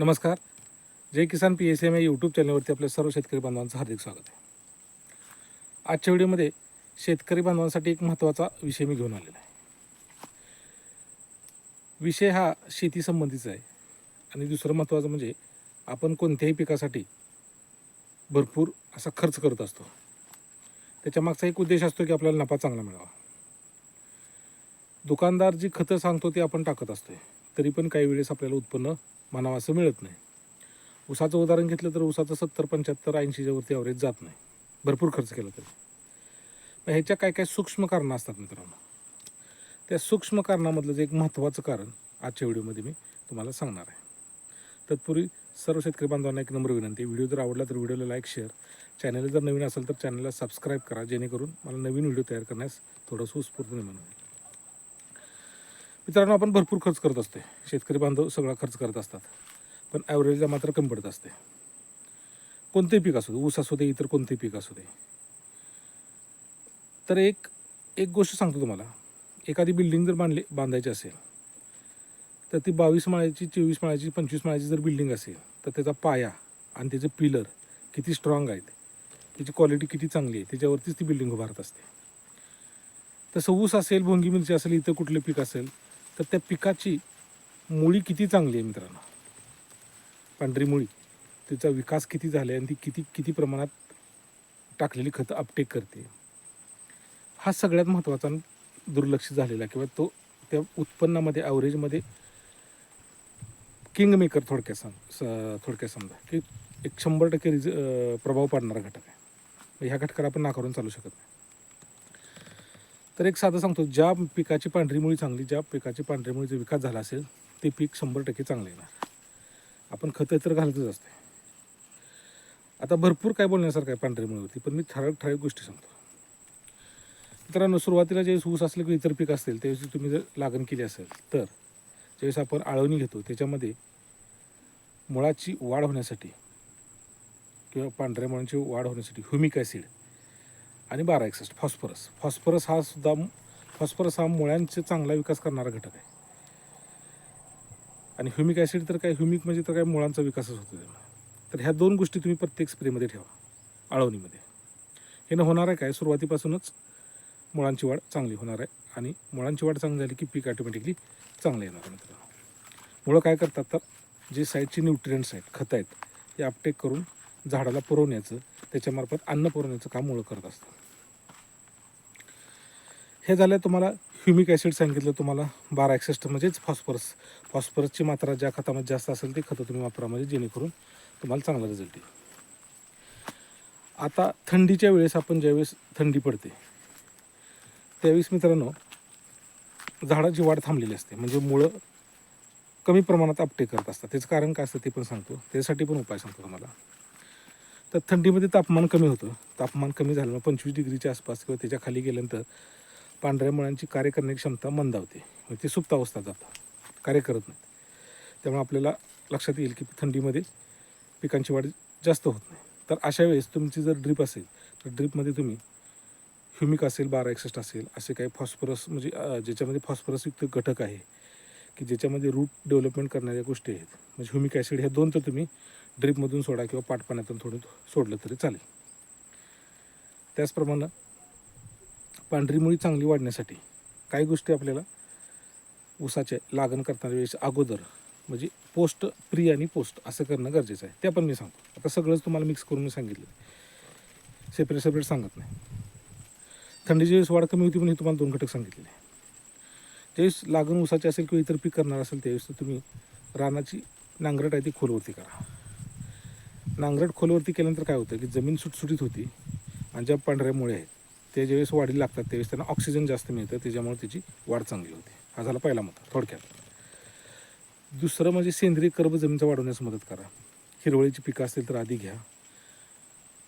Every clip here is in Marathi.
नमस्कार. Jai Kisan P S M या यूट्यूब चॅनलवरती आपल्या सर्व शेतकरी बांधवांचं हार्दिक स्वागत आहे. आजच्या व्हिडिओमध्ये शेतकरी बांधवांसाठी एक महत्त्वाचा विषय मी घेऊन आलेला आहे. विषय हा शेती संबंधीचा आहे. आणि दुसरं महत्त्वाचं म्हणजे आपण कोणत्याही पिकासाठी भरपूर असा खर्च करत असतो. त्याच्या मागचा एक उद्देश असतो की आपल्याला नफा चांगला मिळावा. दुकानदार जी खतं सांगतो ती आपण टाकत असतोय. तरी पण काही वेळेस आपल्याला उत्पन्न मानावं असं मिळत नाही. ऊसाचं उदाहरण घेतलं तर ऊसाचं सत्तर पंच्याहत्तर ऐंशीच्या वरती ॲव्हरेज जात नाही. भरपूर खर्च केला तरी. मग ह्याच्या काय काय सूक्ष्म कारणं असतात मित्रांनो? त्या सूक्ष्म कारणामधलं जे एक महत्त्वाचं कारण आजच्या व्हिडिओमध्ये मी तुम्हाला सांगणार आहे. तत्पूर्वी सर्व शेतकरी बांधवांना एक नंबर विनंती. व्हिडिओ जर आवडला तर व्हिडिओला लाईक शेअर चॅनल जर नवीन असेल तर चॅनलला सबस्क्राईब करा जेणेकरून मला नवीन व्हिडिओ तयार करण्यास थोडंसं उत्स्फूर्त निर्माण होईल मित्रांनो आपण भरपूर खर्च करत असते शेतकरी बांधव सगळा खर्च करत असतात. पण ॲव्हरेजला मात्र कमी पडत असते कोणतेही पीक असू दे ऊस असू दे इतर कोणतेही पीक असू दे. तर एक एक गोष्ट सांगतो तुम्हाला. एखादी बिल्डिंग जर बांधली बांधायची असेल तर ती बावीस माळ्याची चोवीस माळ्याची पंचवीस माळ्याची जर बिल्डिंग असेल तर त्याचा पाया आणि त्याचे पिलर किती स्ट्रॉंग आहेत त्याची क्वालिटी किती चांगली आहे त्याच्यावरतीच ती बिल्डिंग उभारत असते. तसं ऊस असेल भोंगी मिरची असेल इथं कुठलं पीक असेल तर त्या पिकाची मुळी किती चांगली आहे मित्रांनो? पांढरी मुळी. तिचा विकास किती झाला आहे आणि ती किती किती प्रमाणात टाकलेली खतं अपटेक करते? हा सगळ्यात महत्त्वाचा दुर्लक्ष झालेला किंवा तो त्या उत्पन्नामध्ये ॲव्हरेजमध्ये किंग मेकर थोडक्यात सांग स- थोडक्यात समजा की एक शंभर टक्के रिज प्रभाव पाडणारा घटक आहे. ह्या घटकाला आपण नाकारून चालू शकत नाही. तर एक साधं सांगतो ज्या पिकाची पांढरी मुळी चांगली ज्या पिकाची पांढरी मुळीचा विकास झाला असेल ते पीक शंभर टक्के चांगलं येणार. आपण खतं तर घालतच असते आता भरपूर काय बोलण्यासारखं आहे पांढरी मुळीवरती पण मी ठराविक ठराविक गोष्टी सांगतो. मित्रांनो सुरुवातीला ज्यावेळेस ऊस असले किंवा इतर पीक असतील त्यावेळेस तुम्ही जर लागण केली असेल तर ज्यावेळेस आपण आळवणी घेतो त्याच्यामध्ये मुळाची वाढ होण्यासाठी किंवा पांढऱ्या मुळांची वाढ होण्यासाठी ह्युमिक ॲसिड आणि बारा एकसष्ट फॉस्फरस. फॉस्फरस हा सुद्धा फॉस्फरस हा मुळ्यांचा चांगला विकास करणारा घटक आहे. आणि ह्युमिक ॲसिड तर काय ह्युमिक म्हणजे तर काय मुळांचा विकासच होतो त्यामुळे. तर ह्या दोन गोष्टी तुम्ही प्रत्येक स्प्रेमध्ये ठेवा आळवणीमध्ये. हे न होणार आहे काय सुरुवातीपासूनच मुळांची वाढ चांगली होणार आहे आणि मुळांची वाढ चांगली झाली की पीक ऑटोमॅटिकली चांगलं येणार मित्रांनो. मुळं काय करतात तर जे साईडचे न्यूट्रियंट्स आहेत खतं आहेत ते अपटेक करून झाडाला पुरवण्याचं त्याच्यामार्फत अन्न पुरवण्याचं काम मुळं करत असतं हे झालं तुम्हाला ह्युमिक ॲसिड सांगितलं तुम्हाला बारा एक्सेस्ट म्हणजेच फॉस्फरस फॉस्फरसची मात्रा ज्या खतामध्ये जास्त असेल ते खतं तुम्ही वापरा म्हणजे जेणेकरून तुम्हाला चांगला रिझल्ट येईल. आता थंडीच्या वेळेस आपण ज्यावेळेस थंडी पडते त्यावेळेस मित्रांनो झाडाची वाढ थांबलेली असते. म्हणजे मुळं कमी प्रमाणात अपटेक करत असतात. त्याचं कारण काय असतं ते पण सांगतो. त्यासाठी पण उपाय सांगतो तुम्हाला. तर थंडीमध्ये तापमान कमी होतं. तापमान कमी झालं मग पंचवीस डिग्रीच्या आसपास किंवा त्याच्याखाली गेल्यानंतर पांढऱ्या मुळांची कार्य करण्याची क्षमता मंदावते म्हणजे ते सुप्त अवस्था जातात कार्य करत नाही त्यामुळे आपल्याला लक्षात येईल की थंडीमध्ये पिकांची वाढ जास्त होत नाही. तर अशा वेळेस तुमची जर ड्रीप असेल तर ड्रीपमध्ये तुम्ही ह्युमिक असेल बारा एकसष्ट असेल असे काही फॉस्फरस म्हणजे ज्याच्यामध्ये फॉस्फरसयुक्त घटक आहे की ज्याच्यामध्ये रूट डेव्हलपमेंट करणाऱ्या गोष्टी आहेत. म्हणजे ह्युमिक ॲसिड ह्या दोन तर तुम्ही ड्रीपमधून सोडा किंवा पाटपाण्यातून थोडं सोडलं तरी चालेल. त्याचप्रमाणे पांढरी मुळी चांगली वाढण्यासाठी काही गोष्टी आपल्याला ऊसाचे लागण करणाऱ्या वेळेस अगोदर म्हणजे पोस्ट प्री आणि पोस्ट असं करणं गरजेचं आहे. ते पण मी सांगतो. आता सगळंच तुम्हाला मिक्स करून मी सांगितलं सेपरेट सेपरेट सांगत नाही. थंडीची वेळेस वाढ कमी होती पण हे तुम्हाला दोन घटक सांगितलेले ज्यावेळेस लागण उसाचे असेल किंवा इतर पीक करणार असेल त्यावेळेस तुम्ही रानाची नांगरट आहे ती खोलवरती करा. नांगरट खोलवरती केल्यानंतर काय होतं की जमीन सुटसुटीत होती आणि ज्या पांढऱ्या मुळे आहेत ते ज्यावेळेस वाढीला लागतात त्यावेळेस त्यांना ऑक्सिजन जास्त मिळतं त्याच्यामुळे त्याची वाढ चांगली होते. हा झाला पहिला मुद्दा थोडक्यात. दुसरं म्हणजे सेंद्रिय कर्ब जमीनचा वाढवण्यास मदत करा. हिरवळीची पिकं असतील तर आधी घ्या.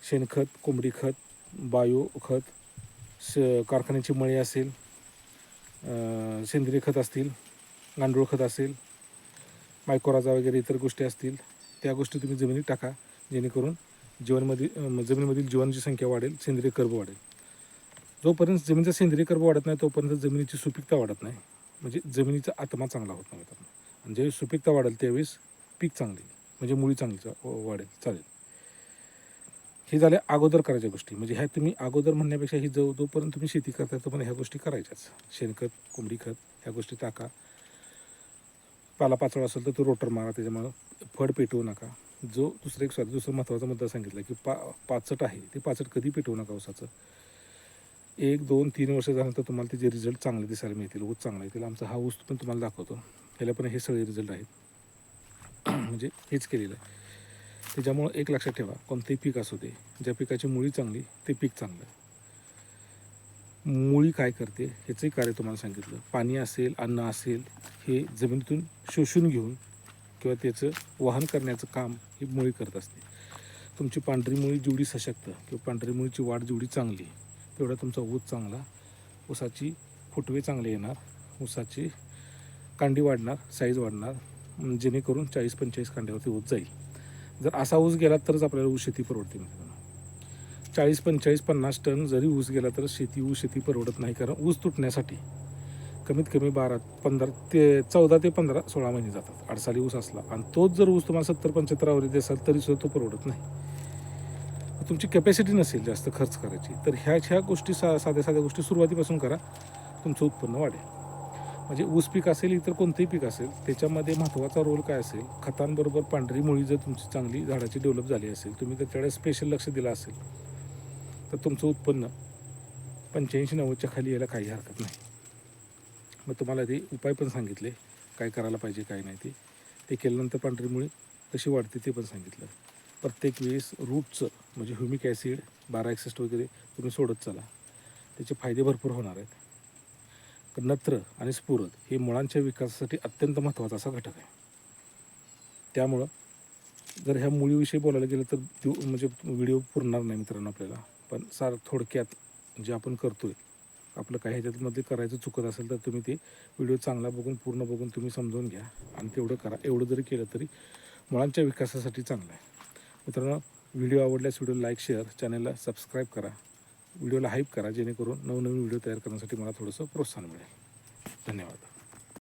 शेणखत कोंबडी खत बायो खत स कारखान्याची मळी असेल सेंद्रिय खत असतील गांडूळ खत असेल मायकोराजा वगैरे इतर गोष्टी असतील त्या गोष्टी तुम्ही जमिनीत टाका. जेणेकरून जीवनमध्ये जमिनीमधील जीवांची संख्या वाढेल सेंद्रिय कर्ब वाढेल. जोपर्यंत जमिनीचा सेंद्रिय कर्ब वाढत नाही तोपर्यंत जमिनीची सुपीकता वाढत नाही. म्हणजे जमिनीचा आत्मा चांगला होत नाही. मित्रांनो आणि ज्यावेळेस सुपीकता वाढेल त्यावेळेस पीक चांगले म्हणजे मुळी चांगली वाढेल चालेल. हे झाल्या अगोदर करायच्या गोष्टी. म्हणजे ह्या तुम्ही अगोदर म्हणण्यापेक्षा ही जो जोपर्यंत तुम्ही शेती करताय तोपर्यंत ह्या गोष्टी करायच्याच. शेणखत कोंबडी खत ह्या गोष्टी टाका. पालापाचोळा असेल तर तो रोटर मारा त्याच्यामुळं फड पेटवू नका. जो दुसरा एक सॉरी दुसरा महत्त्वाचा मुद्दा सांगितला की पा पाचट आहे. ते पाचट कधी पेटवू नका उसाचं. एक दोन तीन वर्ष झाल्यानंतर तुम्हाला त्याचे रिझल्ट चांगले दिसायला मिळतील ऊस चांगला येतील. आमचा हा ऊस पण तुम्हाला दाखवतो. ह्याला पण हे सगळे रिझल्ट आहेत. म्हणजे हेच केलेलं आहे. त्याच्यामुळं एक लक्षात ठेवा कोणतंही पीक असू दे ज्या पिकाची मुळी चांगली ते पीक चांगलं मुळी काय करते ह्याचंही कार्य तुम्हाला सांगितलं. पाणी असेल अन्न असेल हे जमिनीतून शोषून घेऊन किंवा त्याचं वाहन करण्याचं काम ही मुळी करत असते. तुमची पांढरी मुळी जेवढी सशक्त किंवा पांढरी मुळीची वाढ जेवढी चांगली तेवढा तुमचा ऊस चांगला ऊसाची फुटवे चांगले येणार ऊसाची कांडी वाढणार साईज वाढणार जेणेकरून चाळीस पंचेचाळीस कांड्यावरती ऊस जाईल. जर असा ऊस गेला तरच आपल्याला ऊस शेती परवडते मित्रांनो चाळीस पंचेचाळीस पन्नास टन जरी ऊस गेला तर शेती ऊस शेती परवडत नाही कारण ऊस तुटण्यासाठी कमीत कमी बारा पंधरा ते चौदा ते पंधरा सोळा महिने जातात. अडसाली ऊस असला आणि तोच जर ऊस तुम्हाला सत्तर पंच्याहत्तर आवृत्ती असाल तरी सुद्धा तो परवडत नाही. तुमची कॅपॅसिटी नसेल जास्त खर्च करायची तर ह्या ह्या गोष्टी सा साध्या साध्या गोष्टी सुरुवातीपासून करा. तुमचं उत्पन्न वाढेल. म्हणजे ऊस पीक असेल इतर कोणतंही पीक असेल त्याच्यामध्ये महत्त्वाचा रोल काय असेल? खतांबरोबर पांढरी मुळी जर तुमची चांगली झाडाची डेव्हलप झाली असेल तुम्ही त्याच्याकडे स्पेशल लक्ष दिलं असेल तर तुमचं उत्पन्न पंच्याऐंशी नव्वदच्या खाली यायला काही हरकत नाही. मग तुम्हाला ते उपाय पण सांगितले. काय करायला पाहिजे काय नाही ते. ते केल्यानंतर पांढरी मुळी कशी वाढते ते पण सांगितलं. प्रत्येक वेळेस रूटचं म्हणजे ह्युमिक ॲसिड बारा एक्सिस्ट वगैरे तुम्ही सोडत चला. त्याचे फायदे भरपूर होणार आहेत. नत्र आणि स्फुरद हे मुळांच्या विकासासाठी अत्यंत महत्त्वाचा असा घटक आहे. त्यामुळं जर ह्या मुळीविषयी बोलायला गेलं तर म्हणजे व्हिडिओ पुरणार नाही मित्रांनो आपल्याला. पण सार थोडक्यात जे आपण करतो आहे आपलं काही ह्याच्यामध्ये करायचं चुकत असेल तर तुम्ही ते व्हिडिओ चांगला बघून पूर्ण बघून तुम्ही समजून घ्या. आणि तेवढं करा. एवढं जरी केलं तरी मुळांच्या विकासासाठी चांगलं आहे. मित्रांनो व्हिडिओ आवडल्यास व्हिडिओ लाईक शेअर चॅनलला सबस्क्राईब करा. व्हिडिओला हाईप करा जेणेकरून नवनवीन व्हिडिओ तयार करण्यासाठी मला थोडंसं प्रोत्साहन मिळेल. धन्यवाद.